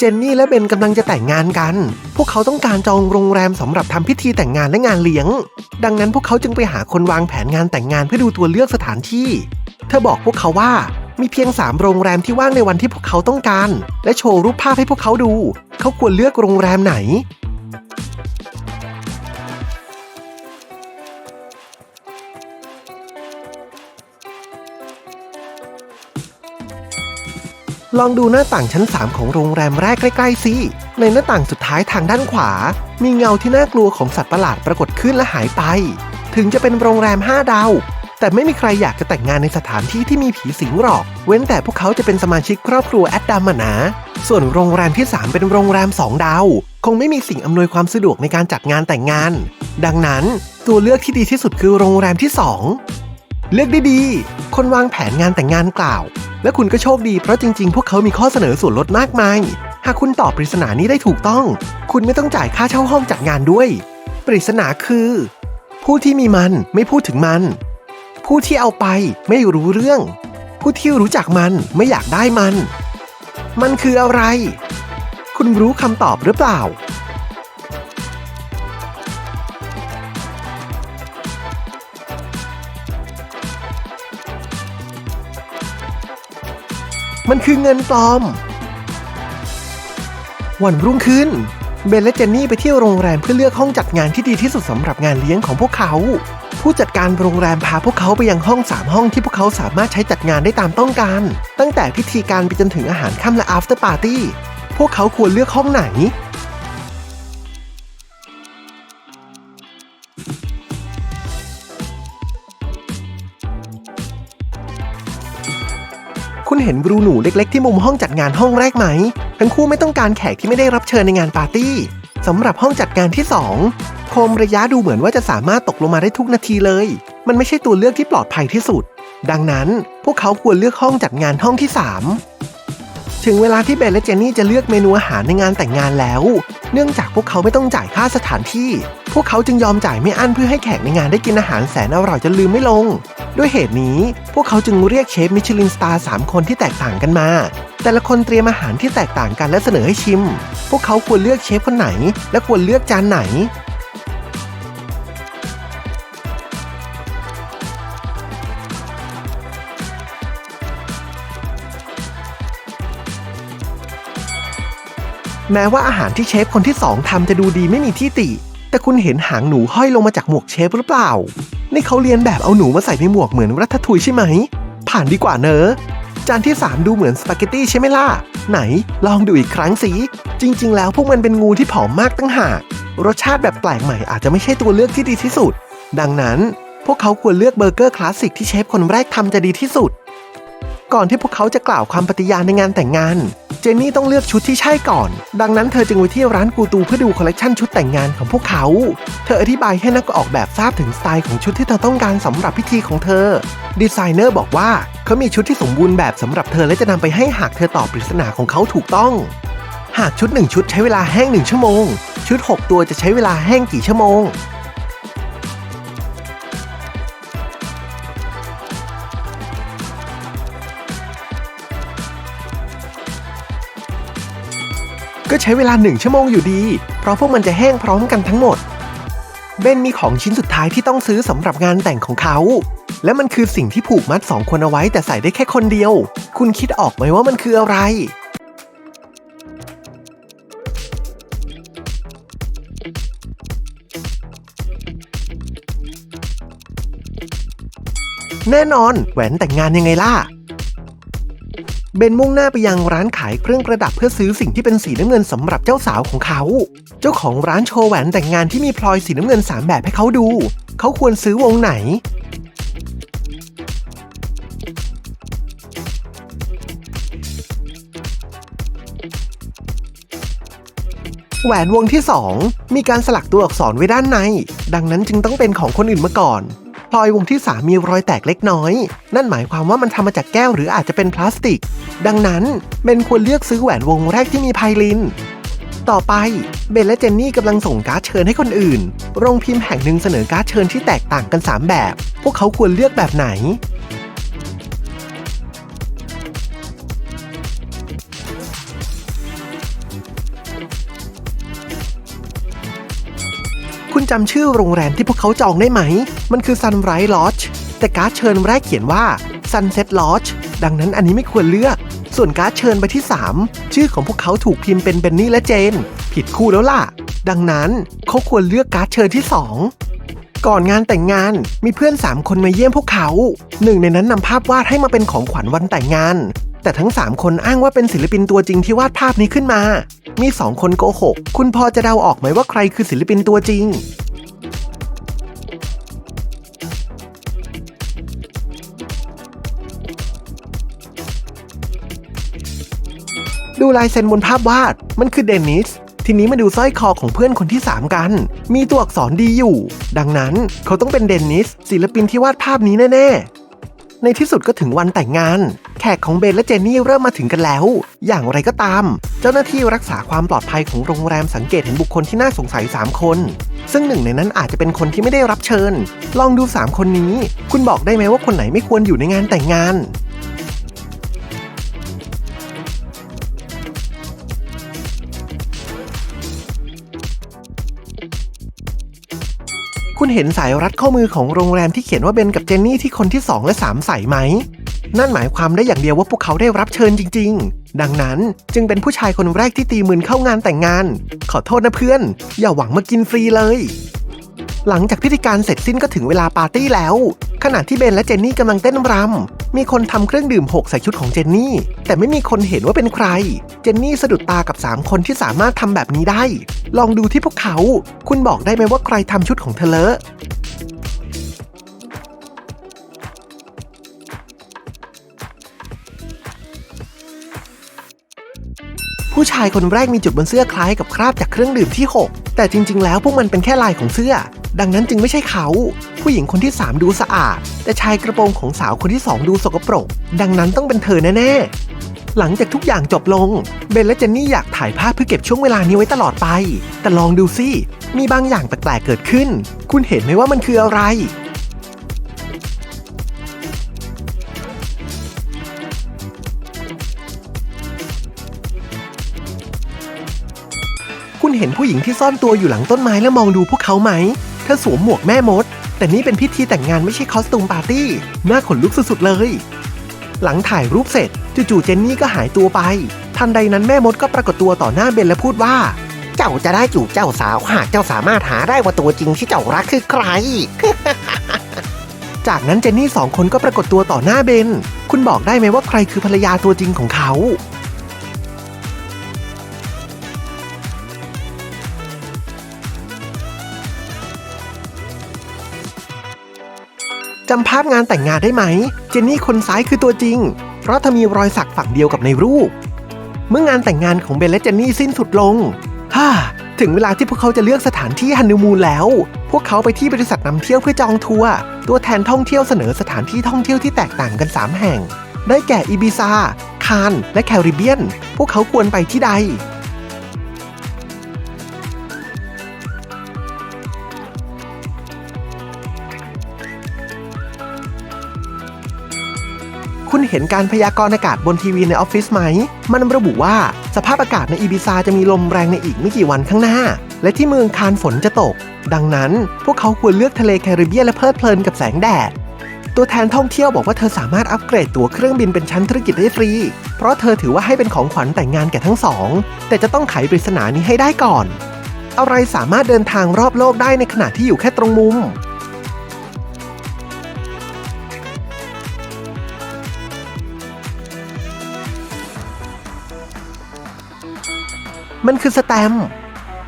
เจนนี่และเบนกำลังจะแต่งงานกัน พวกเขาต้องการจองโรงแรมสำหรับทำพิธีแต่งงานและงานเลี้ยง ดังนั้นพวกเขาจึงไปหาคนวางแผนงานแต่งงานเพื่อดูตัวเลือกสถานที่ เธอบอกพวกเขาว่ามีเพียง 3 โรงแรมที่ว่างในวันที่พวกเขาต้องการ และโชว์รูปภาพให้พวกเขาดู เขาควรเลือกโรงแรมไหน ลองดูหน้าต่างชั้น 3 ของโรงแรมแรกใกล้ๆสิ ในหน้าต่างสุดท้ายทางด้านขวา มีเงาที่น่ากลัวของสัตว์ประหลาดปรากฏขึ้นและหายไป ถึงจะเป็นโรงแรม 5 ดาว แต่ไม่มีใครอยากจะแต่งงานในสถานที่ที่มีผีสิงหรอก เว้นแต่พวกเขาจะเป็นสมาชิกครอบครัวแอดดัมนะ ส่วนโรงแรมที่ 3 เป็นโรงแรม 2 ดาว คงไม่มีสิ่งอำนวยความสะดวกในการจัดงานแต่งงาน ดังนั้นตัวเลือกที่ดีที่สุดคือโรงแรมที่ 2 เลือกได้ดี คนวางแผนงานแต่งงานกล่าว และคุณก็โชคดีเพราะจริง ๆ พวกเขามีข้อเสนอส่วนลดมากมาย หากคุณตอบปริศนานี้ได้ถูกต้อง คุณไม่ต้องจ่ายค่าเช่าห้องจัดงานด้วย ปริศนาคือ ผู้ที่มีมันไม่พูดถึงมัน ผู้ที่เอาไปไม่รู้เรื่อง ผู้ที่รู้จักมันไม่อยากได้มัน มันคืออะไร คุณรู้คำตอบหรือเปล่า มันคือเงินปลอม วันรุ่งขึ้น เบนและเจนนี่ไปเที่ยวโรงแรมเพื่อเลือกห้องจัดงานที่ดีที่สุดสำหรับงานเลี้ยงของพวกเขา ผู้จัดการโรงแรมพาพวกเขาไปยังห้องสามห้องที่พวกเขาสามารถใช้จัดงานได้ตามต้องการ ตั้งแต่พิธีการไปจนถึงอาหารค่ำและ after party พวกเขาควรเลือกห้องไหน เห็นรูหนูเล็กๆที่มุมห้องจัดงานห้องแรกไหม ทั้งคู่ไม่ต้องการแขกที่ไม่ได้รับเชิญในงานปาร์ตี้สำหรับห้องจัดงานที่ 2 โคมระยะดูเหมือนว่าจะสามารถตกลงมาได้ทุกนาทีเลย มันไม่ใช่ตัวเลือกที่ปลอดภัยที่สุด ดังนั้นพวกเขาควรเลือกห้องจัดงานห้องที่ 3 ถึงเวลาที่เบนและเจนนี่จะเลือกเมนูอาหารในงานแต่งงานแล้ว เนื่องจากพวกเขาไม่ต้องจ่ายค่าสถานที่ พวกเขาจึงยอมจ่ายไม่อั้นเพื่อให้แขกในงานได้กินอาหารแสนอร่อยจนลืมไม่ลง ด้วยเหตุนี้ พวกเขาจึงเรียกเชฟมิชลินสตาร์3คนที่แตกต่างกันมา แต่ละคนเตรียมอาหารที่แตกต่างกันและเสนอให้ชิม พวกเขาควรเลือกเชฟคนไหน และควรเลือกจานไหน แม้ว่าอาหารที่เชฟคนที่สองทำจะดูดีไม่มีที่ติ แต่คุณเห็นหางหนูห้อยลงมาจากหมวกเชฟหรือเปล่า นี่เขาเรียนแบบเอาหนูมาใส่ในหมวกเหมือนรัตทุยใช่ไหม ผ่านดีกว่าเนอะ จานที่ 3 ดูเหมือนสปาเกตตี้ใช่ไหมล่ะ ไหน ลองดูอีกครั้งสิ จริง ๆ แล้วพวกมันเป็นงูที่ผอมมากตั้งหาก รสชาติแบบแปลกใหม่อาจจะไม่ใช่ตัวเลือกที่ดีที่สุด ดังนั้น พวกเขาควรเลือกเบอร์เกอร์คลาสสิกที่เชฟคนแรกทำจะดีที่สุด ก่อนที่พวกเขาจะกล่าวคำปฏิญาณในงานแต่งงาน เจนนี่ต้องเลือกชุดที่ใช่ก่อน ดังนั้นเธอจึงไปที่ร้านกูตูเพื่อดูคอลเลกชันชุดแต่งงานของพวกเขา เธออธิบายให้นักออกแบบทราบถึงสไตล์ของชุดที่เธอต้องการสำหรับพิธีของเธอ ดีไซเนอร์บอกว่าเขามีชุดที่สมบูรณ์แบบสำหรับเธอและจะนำไปให้หากเธอตอบปริศนาของเขาถูกต้อง หากชุด 1 ชุดใช้เวลาแห้ง 1 ชั่วโมง ชุด 6 ตัวจะใช้เวลาแห้งกี่ชั่วโมง ก็ใช้เวลาหนึ่งชั่วโมงอยู่ดี เพราะพวกมันจะแห้งพร้อมกันทั้งหมด เบนมีของชิ้นสุดท้ายที่ต้องซื้อสำหรับงานแต่งของเขา และมันคือสิ่งที่ผูกมัดสองคนเอาไว้แต่ใส่ได้แค่คนเดียว คุณคิดออกไหมว่ามันคืออะไร แน่นอน แหวนแต่งงานยังไงล่ะ เบนมุ่งหน้าไปยังร้านขายเครื่องประดับเพื่อซื้อสิ่งที่เป็นสีน้ำเงินสำหรับเจ้าสาวของเขา เจ้าของร้านโชว์แหวนแต่งงานที่มีพลอยสีน้ำเงินสามแบบให้เขาดู เขาควรซื้อวงไหน แหวนวงที่ 2 มีการสลักตัวอักษรไว้ด้านใน ดังนั้นจึงต้องเป็นของคนอื่นมาก่อน พลอยวงที่ 3 มีรอยแตกเล็กน้อย นั่นหมายความว่ามันทำมาจากแก้วหรืออาจจะเป็นพลาสติก ดังนั้นเบนควรเลือกซื้อแหวนวงแรกที่มีไพลิน ต่อไปเบนและเจนนี่กำลังส่งการ์ดเชิญให้คนอื่น โรงพิมพ์แห่งหนึ่งเสนอการ์ดเชิญที่แตกต่างกัน 3 แบบ พวกเขาควรเลือกแบบไหน จำชื่อโรงแรมที่พวกเขาจองได้ไหม มันคือ Sunrise Lodge แต่การ์ดเชิญแรกเขียนว่า Sunset Lodge ดังนั้นอันนี้ไม่ควรเลือก ส่วนการ์ดเชิญไปที่ 3 ชื่อของพวกเขาถูกพิมพ์เป็นเบนนี่และเจน ผิดคู่แล้วล่ะ ดังนั้นเขาควรเลือกการ์ดเชิญที่ 2 ก่อนงานแต่งงานมีเพื่อน 3 คนมาเยี่ยมพวกเขา หนึ่งในนั้นนำภาพวาดให้มาเป็นของขวัญวันแต่งงาน แต่ทั้ง 3 คนอ้างว่าเป็นศิลปินตัวจริงที่วาดภาพนี้ขึ้นมา มี 2 คนโกหก คุณพอจะเดาออกไหมว่าใครคือศิลปินตัวจริง ดูลายเซ็นบนภาพวาด มันคือเดนนิส ทีนี้มาดูสร้อยคอของเพื่อนคนที่ 3 กัน มีตัวอักษรดีอยู่ ดังนั้นเขาต้องเป็นเดนนิส ศิลปินที่วาดภาพนี้แน่ๆ ในที่สุดก็ถึงวันแต่งงาน แขกของเบนและเจนนี่เริ่มมาถึงกันแล้ว อย่างไรก็ตาม เจ้าหน้าที่รักษาความปลอดภัยของโรงแรมสังเกตเห็นบุคคลที่น่าสงสัย 3 คน ซึ่งหนึ่งในนั้นอาจจะเป็นคนที่ไม่ได้รับเชิญ ลองดู 3 คนนี้ คุณบอกได้ไหมว่าคนไหนไม่ควรอยู่ในงานแต่งงาน คุณเห็นสายรัดข้อมือของโรงแรมที่เขียนว่าเบนกับเจนนี่ที่คนที่ 2 และ 3 ใส่ไหม นั่นหมายความได้อย่างเดียวว่าพวกเขาได้รับเชิญจริง ๆ ดังนั้นจึงเป็นผู้ชายคนแรกที่ตีมือเข้างานแต่งงาน ขอโทษนะเพื่อน อย่าหวังมากินฟรีเลย หลังจากพิธีการเสร็จสิ้นก็ถึงเวลาปาร์ตี้แล้ว ขณะที่เบนและเจนนี่กำลังเต้นรำ มีคนทำเครื่องดื่มหกใส่ชุดของเจนนี่ แต่ไม่มีคนเห็นว่าเป็นใคร เจนนี่สะดุดตากับ 3 คนที่สามารถทำแบบนี้ได้ ลองดูที่พวกเขา คุณบอกได้ไหมว่าใครทำชุดของเธอเลอะผู้ชายคนแรกมีจุดบนเสื้อคล้ายกับคราบจากเครื่องดื่มที่ 6 แต่จริง ๆ แล้วพวกมันเป็นแค่ลายของเสื้อ ดังนั้นจึงไม่ใช่เขา ผู้หญิงคนที่ 3 ดูสะอาด แต่ชายกระโปรงของสาวคนที่ 2 ดูสกปรก ดังนั้นต้องเป็นเธอแน่ๆ หลังจากทุกอย่างจบลง เบนและเจนนี่อยากถ่ายภาพเพื่อเก็บช่วงเวลานี้ไว้ตลอดไป แต่ลองดูสิ มีบางอย่างแปลกๆเกิดขึ้น คุณเห็นไหมว่ามันคืออะไรคุณเห็นผู้หญิงที่ซ่อนตัวอยู่หลังต้นไม้แล้วมองดูพวกเขาไหม ธอสวมหมวกแม่มด แต่นี่เป็นพิธีแต่งงานไม่ใช่คอสตูมปาร์ตี้น่าขนลุกสุดๆเลย หลังถ่ายรูปเสร็จจู่ๆเจนนี่ก็หายตัวไป ทันใดนั้นแม่มดก็ปรากฏตัวต่อหน้าเบนและพูดว่า เจ้าจะได้จูบเจ้าสาวหากเจ้าสามารถหาได้ว่าตัวจริงที่เจ้ารักคือใคร จากนั้นเจนนี่สองคนก็ปรากฏตัวต่อหน้าเบน คุณบอกได้ไหมว่าใครคือภรรยาตัวจริงของเขา จำภาพงานแต่งงานได้ไหม เจนนี่คนซ้ายคือตัวจริง เพราะเธอมีรอยสักฝั่งเดียวกับในรูป เมื่องานแต่งงานของเบนและเจนนี่สิ้นสุดลง ฮ่า ถึงเวลาที่พวกเขาจะเลือกสถานที่ฮันนีมูนแล้ว พวกเขาไปที่บริษัทนำเที่ยวเพื่อจองทัวร์ ตัวแทนท่องเที่ยวเสนอสถานที่ท่องเที่ยวที่แตกต่างกัน 3 แห่ง ได้แก่อีบิซา คาน และแคริบเบียน พวกเขาควรไปที่ใด เห็นการพยากรณ์อากาศบนทีวีในออฟฟิศไหม มันระบุว่าสภาพอากาศในอีบิซาจะมีลมแรงในอีกไม่กี่วันข้างหน้า และที่เมืองคานฝนจะตก ดังนั้นพวกเขาควรเลือกทะเลแคริบเบียนและเพลิดเพลินกับแสงแดด ตัวแทนท่องเที่ยวบอกว่าเธอสามารถอัปเกรดตั๋วเครื่องบินเป็นชั้นธุรกิจได้ฟรี เพราะเธอถือว่าให้เป็นของขวัญแต่งงานแก่ทั้งสอง แต่จะต้องไขปริศนานี้ให้ได้ก่อน อะไรสามารถเดินทางรอบโลกได้ในขณะที่อยู่แค่ตรงมุม มันคือสแตมป์